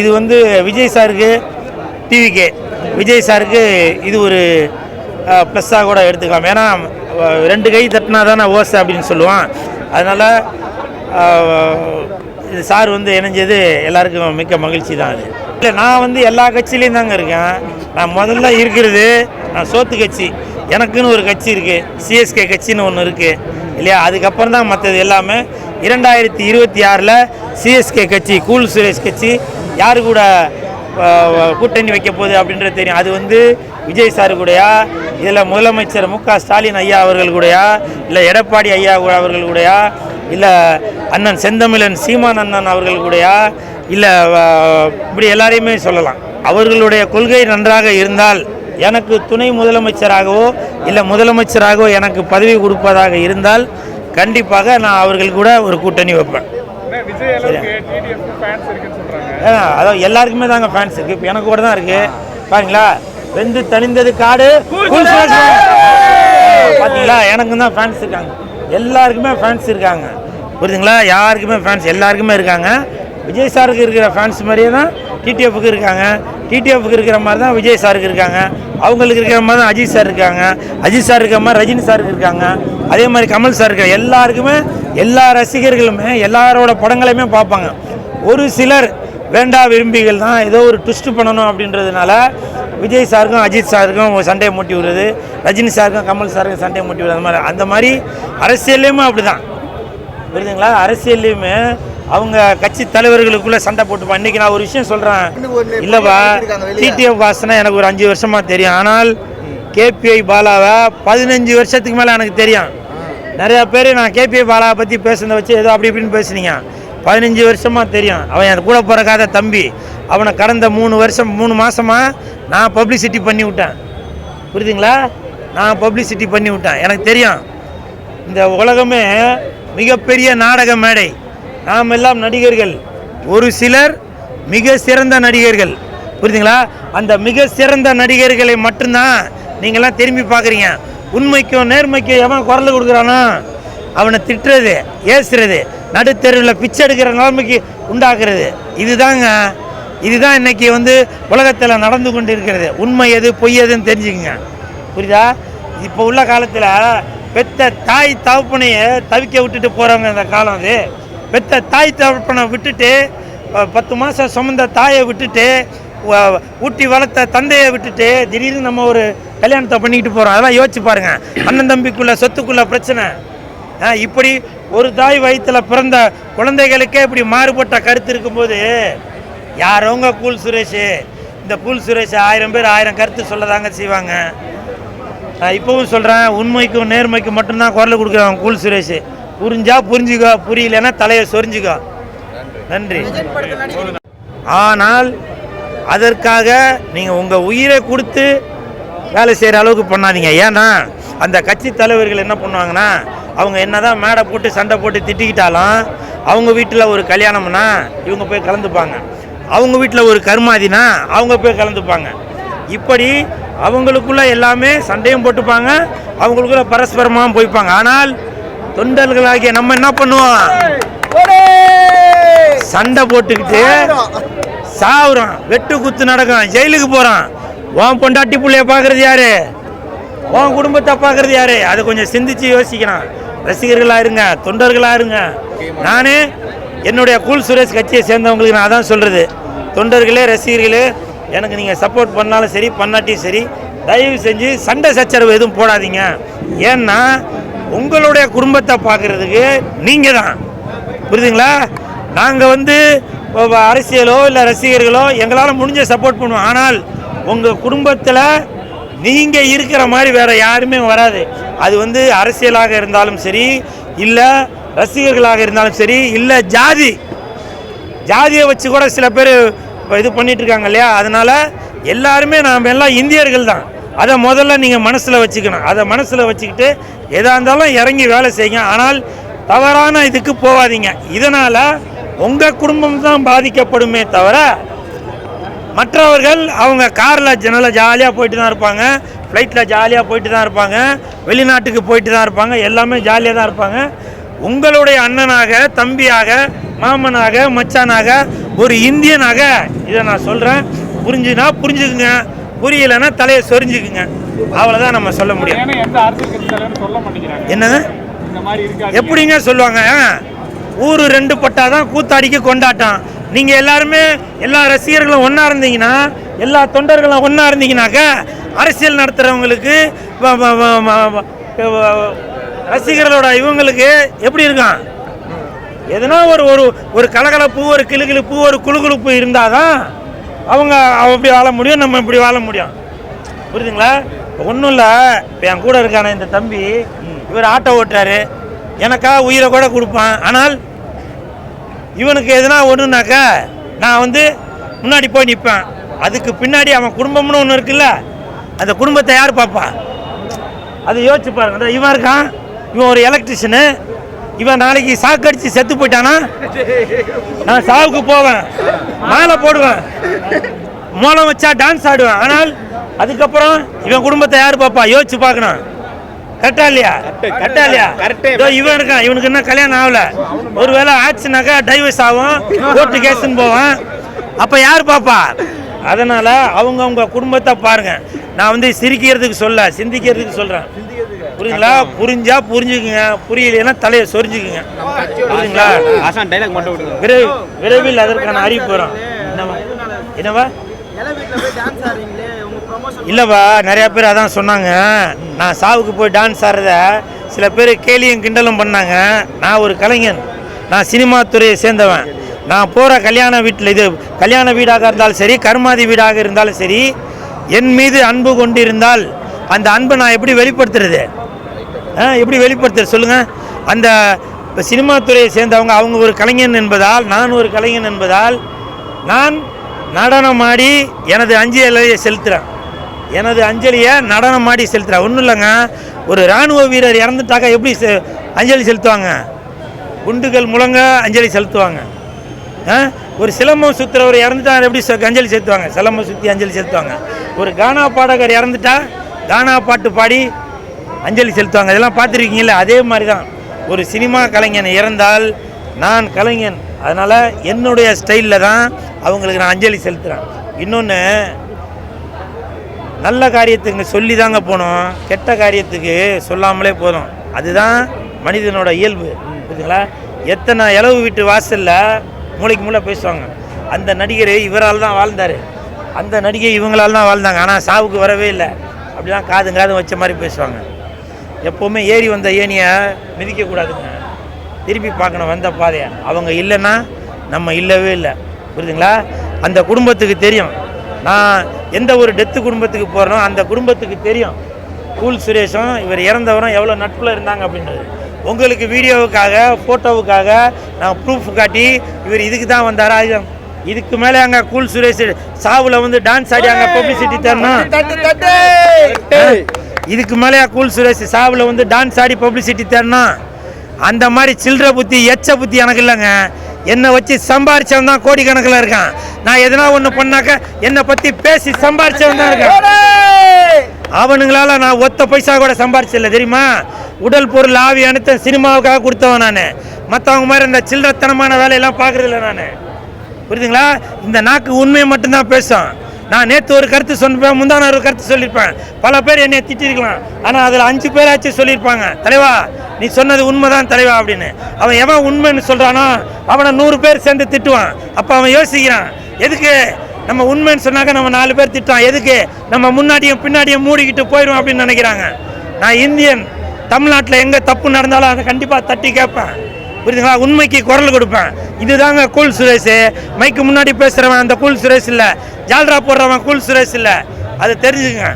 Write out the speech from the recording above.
இது வந்து விஜய் சாருக்கு டிவிகே விஜய் சாருக்கு இது ஒரு ப்ளஸ்ஸாக கூட எடுத்துக்கலாம். ஏன்னா ரெண்டு கை தட்டினா தானே ஓசை அப்படின்னு சொல்லுவான். அதனால் இது சார் வந்து இணைஞ்சது எல்லாருக்கும் மிக்க மகிழ்ச்சி தான் அது. இல்லை நான் வந்து எல்லா கட்சியிலையும் தாங்க இருக்கேன். நான் முதல்ல இருக்கிறது நான் சோத்து கட்சி. எனக்குன்னு ஒரு கட்சி இருக்குது சிஎஸ்கே கட்சின்னு ஒன்று இருக்குது இல்லையா? அதுக்கப்புறம் தான் மற்றது எல்லாமே. இரண்டாயிரத்தி இருபத்தி ஆறில் சிஎஸ்கே கட்சி கூல் சுரேஷ் கட்சி யார் கூட கூட்டணி வைக்க போகுது அப்படின்றது தெரியும். அது வந்து விஜய் சார் கூடயா இதில் முதலமைச்சர் மு க ஸ்டாலின் ஐயா அவர்கள் கூடயா இல்லை எடப்பாடி ஐயா அவர்கள் கூடயா இல்லை அண்ணன் செந்தமிழன் சீமான் அண்ணன் அவர்கள் கூடயா இல்லை இப்படி எல்லாரையுமே சொல்லலாம். அவர்களுடைய கொள்கை நன்றாக இருந்தால் எனக்கு துணை முதலமைச்சராகவோ இல்லை முதலமைச்சராகவோ எனக்கு பதவி கொடுப்பதாக இருந்தால் கண்டிப்பாக நான் அவர்கள் கூட ஒரு கூட்டணி வைப்பேன். அதாவது எல்லாருக்குமே தாங்க ஃபேன்ஸ் இருக்கு. இப்போ எனக்கு கூட தான் இருக்கு. பாருங்களா வெந்து தணிந்தது காடு. பாத்தீங்களா? எனக்கும் தான் ஃபேன்ஸ் இருக்காங்க. எல்லாருக்குமே ஃபேன்ஸ் இருக்காங்க. புரியுதுங்களா? யாருக்குமே ஃபேன்ஸ் எல்லாருக்குமே இருக்காங்க. விஜய் சாருக்கு இருக்கிற ஃபேன்ஸ் மாதிரியே தான் டிடிஎஃப்க்கு இருக்காங்க. டிடிஎஃப்க்கு இருக்கிற மாதிரி தான் விஜய் சாருக்கு இருக்காங்க. அவங்களுக்கு இருக்கிற மாதிரி தான் அஜித் சார் இருக்காங்க. அஜித் சார் இருக்கிற மாதிரி ரஜினி சாருக்கு இருக்காங்க. அதே மாதிரி கமல் சார் இருக்காங்க. எல்லாருக்குமே எல்லா ரசிகர்களுமே எல்லாரோட படங்களையுமே பார்ப்பாங்க. ஒரு சிலர் வேண்டா விரும்பிகள் தான் ஏதோ ஒரு ட்விஸ்ட் பண்ணணும் அப்படின்றதுனால விஜய் சாருக்கும் அஜித் சாருக்கும் சண்டையை மூட்டி விடுறது ரஜினி சாருக்கும் கமல் சாருக்கும் சண்டையை மூட்டி விடுறது அந்த மாதிரி அந்த மாதிரி அரசியல்லையுமே அப்படி தான் புரியுதுங்களா? அரசியல்லையுமே அவங்க கட்சி தலைவர்களுக்குள்ள சண்டை போட்டுப்பான் இன்னைக்கு நான் ஒரு விஷயம் சொல்கிறேன் இல்லைப்பா டிடிஎஃப் வாசனை எனக்கு ஒரு அஞ்சு வருஷமாக தெரியும். ஆனால் கேபிஐ பாலாவை பதினஞ்சு வருஷத்துக்கு மேலே எனக்கு தெரியும். நிறையா பேர் நான் கேபிஐ பாலாவை பற்றி பேசுனதை வச்சு ஏதோ அப்படி இப்படின்னு பேசுனீங்க. பதினஞ்சு வருஷமாக தெரியும். அவன் என் கூட பிறக்காத தம்பி. அவனை கடந்த மூணு வருஷம் மூணு மாதமாக நான் பப்ளிசிட்டி பண்ணி விட்டேன் புரியுதுங்களா? நான் பப்ளிசிட்டி பண்ணி விட்டேன் எனக்கு தெரியும். இந்த உலகமே மிகப்பெரிய நாடக மேடை. நாம் எல்லாம் நடிகர்கள். ஒரு சிலர் மிக சிறந்த நடிகர்கள். புரியுதுங்களா? அந்த மிக சிறந்த நடிகர்களை மட்டும்தான் நீங்கள்லாம் திரும்பி பார்க்குறீங்க. உண்மைக்கும் நேர்மைக்கும் எவன் குரல் கொடுக்குறானோ அவனை திட்டுறது ஏசுறது நடுத்தெருவில் பிச்சை எடுக்கிற நிலைமைக்கு உண்டாக்குறது. இதுதாங்க இதுதான் இன்றைக்கி வந்து உலகத்தில் நடந்து கொண்டு இருக்கிறது உண்மை எது பொய் எதுன்னு தெரிஞ்சுக்கங்க. புரியுதா? இப்போ உள்ள காலத்தில் பெத்த தாய் தகப்பனைய தவிக்க விட்டுட்டு போகிறவங்க இந்த காலம் அது. பெத்த தாய் தகப்பனை விட்டுட்டு பத்து மாதம் சுமந்த தாயை விட்டுட்டு ஊட்டி வளர்த்த தந்தையை விட்டுட்டு திடீர்னு நம்ம ஒரு கல்யாணத்தை பண்ணிக்கிட்டு போகிறோம் அதெல்லாம் யோசிச்சு பாருங்கள் அண்ணன் தம்பிக்குள்ள சொத்துக்குள்ள பிரச்சனை. ஆ, இப்படி ஒரு தாய் வயிற்றில் பிறந்த குழந்தைகளுக்கே இப்படி மாறுபட்ட கருத்து இருக்கும்போது யாரவங்க கூல் சுரேஷ். இந்த கூல் சுரேஷ் ஆயிரம் பேர் ஆயிரம் கருத்து சொல்லதாங்க செய்வாங்க. நான் இப்போவும் சொல்கிறேன் உண்மைக்கும் நேர்மைக்கும் மட்டும்தான் குரல் கொடுக்குறவன் கூல் சுரேஷ். புரிஞ்சா புரிஞ்சுக்கோ புரியலன்னா தலையை சொரிஞ்சுக்கோ. நன்றி. ஆனால் அதற்காக நீங்கள் உங்கள் உயிரை கொடுத்து வேலை செய்கிற அளவுக்கு பண்ணாதீங்க. ஏன்னா அந்த கட்சி தலைவர்கள் என்ன பண்ணுவாங்கன்னா அவங்க என்னதான் மேடை போட்டு சண்டை போட்டு திட்டிக்கிட்டாலும் அவங்க வீட்டில் ஒரு கல்யாணம்னா இவங்க போய் கலந்துப்பாங்க. அவங்க வீட்டில் ஒரு கருமாதினா அவங்க போய் கலந்துப்பாங்க. இப்படி அவங்களுக்குள்ள எல்லாமே சண்டையும் போட்டுப்பாங்க அவங்களுக்குள்ள பரஸ்பரமாக போய்ப்பாங்க. ஆனால் தொண்டர்களாகிய நம்ம என்ன பண்ணுவோம்? சண்டை போட்டுக்கிட்டு சாவுறான். வெட்டு குத்து நடக்கும் ஜெயிலுக்கு போறான். உன் பொண்டாட்டி புள்ளைய பார்க்கறது யாரு? உன் குடும்பத்தை பார்க்கறது யாரு? அதை கொஞ்சம் சிந்திச்சு யோசிக்கணும். ரசிகர்களா இருங்க தொண்டர்களா இருங்க. நானே என்னுடைய கூல் சுரேஷ் கட்சியை சேர்ந்தவங்களுக்கு நான் அதான் சொல்றது. தொண்டர்களே ரசிகர்களே எனக்கு நீங்கள் சப்போர்ட் பண்ணாலும் சரி பண்ணாட்டியும் சரி தயவு செஞ்சு சண்டை சச்சரவு எதுவும் போடாதீங்க. ஏன்னா உங்களுடைய குடும்பத்தை பார்க்கறதுக்கு நீங்கள் தான் புரியுதுங்களா? நாங்கள் வந்து அரசியலோ இல்லை ரசிகர்களோ எங்களால் முடிஞ்ச சப்போர்ட் பண்ணுவோம். ஆனால் உங்கள் குடும்பத்தில் நீங்கள் இருக்கிற மாதிரி வேறு யாருமே வராது. அது வந்து அரசியலாக இருந்தாலும் சரி இல்லை ரசிகர்களாக இருந்தாலும் சரி இல்லை ஜாதி. ஜாதியை வச்சு கூட சில பேர் இது பண்ணிகிட்ருக்காங்க இருக்காங்க இல்லையா? அதனால் எல்லாருமே நாம் எல்லாம் இந்தியர்கள் தான் அதை முதல்ல நீங்கள் மனசில் வச்சுக்கணும். அதை மனசில் வச்சுக்கிட்டு எதாக இருந்தாலும் இறங்கி வேலை செய்யுங்க. ஆனால் தவறான இதுக்கு போகாதீங்க. இதனால் உங்கள் குடும்பம் தான் பாதிக்கப்படுமே தவிர மற்றவர்கள் அவங்க காரில் ஜன்னலில் ஜாலியாக போயிட்டு தான் இருப்பாங்க. ஃப்ளைட்டில் ஜாலியாக போயிட்டு தான் இருப்பாங்க. வெளிநாட்டுக்கு போயிட்டு தான் இருப்பாங்க. எல்லாமே ஜாலியாக தான் இருப்பாங்க. உங்களுடைய அண்ணனாக தம்பியாக மாமனாக மச்சானாக ஒரு இந்தியனாக இதை நான் சொல்கிறேன் புரிஞ்சுனா புரிஞ்சுக்குங்க. புரியலைன்னா தலையை சொரிஞ்சுக்குங்க. அவ்வளோதான் நம்ம சொல்ல முடியும். இருக்காது எப்படிங்க சொல்லுவாங்க? ஊரு ரெண்டு பட்டாதான் கூத்தாடிக்கு கொண்டாட்டம். நீங்க எல்லாருமே எல்லா ரசிகர்களும் ஒண்ணா இருந்தீங்கன்னா எல்லா தொண்டர்களும் ஒண்ணா இருந்தீங்கன்னாக்க அரசியல் வ- ரசிகர்களோட இவங்களுக்கு எப்படி இருக்கும்? எதுனா ஒரு ஒரு ஒரு கலகலப்பு ஒரு கிளுகிளுப்பு ஒரு குளுகுளுப்பு இருந்தாதான் அவங்க அப்படி வாழ முடியும் நம்ம இப்படி வாழ முடியும். புரியுதுங்களா? ஒன்றும் இல்லை. இப்போ என் கூட இருக்கான இந்த தம்பி இவர் ஆட்டோ ஓட்டுறாரு. எனக்கா உயிரை கூட கொடுப்பான். ஆனால் இவனுக்கு எதுனா ஒன்றுனாக்கா நான் வந்து முன்னாடி போய் நிற்பேன் அதுக்கு பின்னாடி அவன் குடும்பம்னு ஒன்று இருக்குல்ல அந்த குடும்பத்தை யார் பார்ப்பா? அதை யோசிச்சு பாருங்க. இவன் இருக்கான். இவன் ஒரு எலக்ட்ரிஷியனு இவன் நாளைக்கு சாக்கடிச்சு செத்து போயிட்டானா? நான் சாவுக்கு போவேன். மாலை போடுவேன். மோளம் வச்சா டான்ஸ் ஆடுவேன். ஆனால் அதுக்கப்புறம் இவன் குடும்பத்தை யார் பாப்பா யோசிச்சு பார்க்கணும். கரெக்டா இல்லையா? கரெக்டா இல்லையா? இவன் இருக்கான். இவனுக்கு இன்னும் கல்யாணம் ஆகல. ஒருவேளை ஆச்சுனாக்கா டைவர்ஸ் ஆகும். கோர்ட்டு கேஸ்ன்னு போவான். அப்ப யார் பாப்பா அதனால அவங்க அவங்க குடும்பத்தை பாருங்க. நான் வந்து சிரிக்கிறதுக்கு சொல்ல சிந்திக்கிறதுக்கு சொல்றேன். புரியுங்களா புரிஞ்சா புரிஞ்சுக்குங்க. புரியலைன்னா தலையை சொரிஞ்சுக்குங்க. புரியுங்களா விரைவில் விரைவில் அதற்கான அறிவிப்பு வரும். என்னவா? என்னவா? இலை வீட்டில் போய் டான்ஸ் ஆடுறீங்களே உங்க ப்ரொமோஷன் இல்லைப்பா நிறைய பேர் அதான் சொன்னாங்க. நான் சாவுக்கு போய் டான்ஸ் ஆடுறத சில பேர் கேலியும் கிண்டலும் பண்ணாங்க. நான் ஒரு கலைஞன். நான் சினிமா துறையை சேர்ந்தவன். நான் போகிற கல்யாண வீட்டில் இது கல்யாண வீடாக இருந்தாலும் சரி கருமாதி வீடாக இருந்தாலும் சரி என் மீது அன்பு கொண்டு இருந்தால் அந்த அன்பை நான் எப்படி வெளிப்படுத்துறது? எப்படி வெளிப்படுத்துறது சொல்லுங்கள் அந்த சினிமா துறையை சேர்ந்தவங்க அவங்க ஒரு கலைஞன் என்பதால் நான் ஒரு கலைஞன் என்பதால் நான் நடனமாடி எனது அஞ்சலியை செலுத்துகிறேன் எனது அஞ்சலியை நடனமாடி செலுத்துகிறேன் ஒன்றும் இல்லைங்க. ஒரு இராணுவ வீரர் இறந்துட்டாக்கா எப்படி செ- அஞ்சலி செலுத்துவாங்க? குண்டுகள் முழங்க அஞ்சலி செலுத்துவாங்க. ஆ? ஒரு சிலம்பம் சுற்றுறவர் இறந்துட்டார் எப்படி அஞ்சலி செலுத்துவாங்க? சிலம்பம் சுற்றி அஞ்சலி செலுத்துவாங்க. ஒரு கானா பாடகர் இறந்துட்டா கானா பாட்டு பாடி அஞ்சலி செலுத்துவாங்க. இதெல்லாம் பார்த்துருக்கீங்கள அதே மாதிரி தான் ஒரு சினிமா கலைஞன் இறந்தால் நான் கலைஞன். அதனால் என்னுடைய ஸ்டைலில் தான் அவங்களுக்கு நான் அஞ்சலி செலுத்துகிறேன் இன்னொன்று நல்ல காரியத்துக்கு சொல்லி தாங்க போகணும் கெட்ட காரியத்துக்கு சொல்லாமலே போதும். அதுதான் மனிதனோட இயல்பு. புரியுதுங்களா எத்தனை இளவு வீட்டு வாசலில் மூளைக்கு மூளை பேசுவாங்க. அந்த நடிகர் இவரால் தான் வாழ்ந்தார். அந்த நடிகை இவங்களால் தான் வாழ்ந்தாங்க. ஆனால் சாவுக்கு வரவே இல்லை. அப்படிலாம் காதும் காதும் வச்ச மாதிரி பேசுவாங்க. எப்போவுமே ஏறி வந்த ஏணியை மிதிக்கக்கூடாதுங்க திருப்பி பார்க்கணும் வந்த பாதையை. அவங்க இல்லைன்னா நம்ம இல்லவே இல்லை. புரியுதுங்களா? அந்த குடும்பத்துக்கு தெரியும். நான் எந்த ஒரு டெத்து குடும்பத்துக்கு போகிறனோ அந்த குடும்பத்துக்கு தெரியும். கூல் சுரேஷும் இவர் இறந்தவரும் எவ்வளோ நட்பில் இருந்தாங்க அப்படின்றது. உங்களுக்கு வீடியோவுக்காக ஃபோட்டோவுக்காக நான் ப்ரூஃப் காட்டி இவர் இதுக்கு தான் வந்தாரா? இது இதுக்கு மேலே அங்கே கூல் சுரேஷ் சாவில் வந்து டான்ஸ் ஆடி அங்கே பப்ளிசிட்டி தரணும். இதுக்கு மேலேயா கூல் சுரேஷ் சாவில் வந்து டான்ஸ் ஆடி பப்ளிசிட்டி தரணும் அந்த மாதிரி சில்லற புத்தி எச்ச புத்தி எனக்கு இல்லைங்க. என்னை வச்சு சம்பாரிச்சவன் தான் கோடிக்கணக்கில் இருக்கான். நான் எதனா ஒன்று பண்ணாக்க என்னை பற்றி பேசி சம்பாரிச்சவன் தான் இருக்கேன். அவனுங்களால நான் ஒத்த பைசா கூட சம்பாரிச்சல தெரியுமா? உடல் பொருள் ஆவி அனைத்து சினிமாவுக்காக கொடுத்தவன் நான். மற்றவங்க மாதிரி இந்த சில்லறத்தனமான வேலையெல்லாம் பார்க்குறதில்ல நான். புரியுதுங்களா? இந்த நாக்கு உண்மையை மட்டும்தான் பேசும். நான் நேற்று ஒரு கருத்து சொன்னிருப்பேன் முந்தான ஒரு கருத்து சொல்லியிருப்பேன் பல பேர் என்னை திட்டிருக்கலாம். ஆனால் அதில் அஞ்சு பேராச்சும் சொல்லியிருப்பாங்க தலைவா நீ சொன்னது உண்மைதான் தலைவா அப்படின்னு. அவன் எவன் உண்மைன்னு சொல்கிறானோ அவனை நூறு பேர் சேர்ந்து திட்டுவான். அப்போ அவன் யோசிக்கிறான் எதுக்கு நம்ம உண்மைன்னு சொன்னாக்க நம்ம நாலு பேர் திட்டுவான் எதுக்கு நம்ம முன்னாடியும் பின்னாடியும் மூடிக்கிட்டு போயிடும் அப்படின்னு நினைக்கிறாங்க. நான் இந்தியன் தமிழ்நாட்டில் எங்கே தப்பு நடந்தாலும் அதை கண்டிப்பாக தட்டி கேட்பேன். புரியுதுங்களா? உண்மைக்கு குரல் கொடுப்பேன். இதுதாங்க கூல் சுரேஷ். மைக்கு முன்னாடி பேசுகிறவன் அந்த கூல் சுரேஷ் இல்லை. ஜால்ரா போடுறவன் கூல் சுரேஷ் இல்லை. அதை தெரிஞ்சுக்கங்க.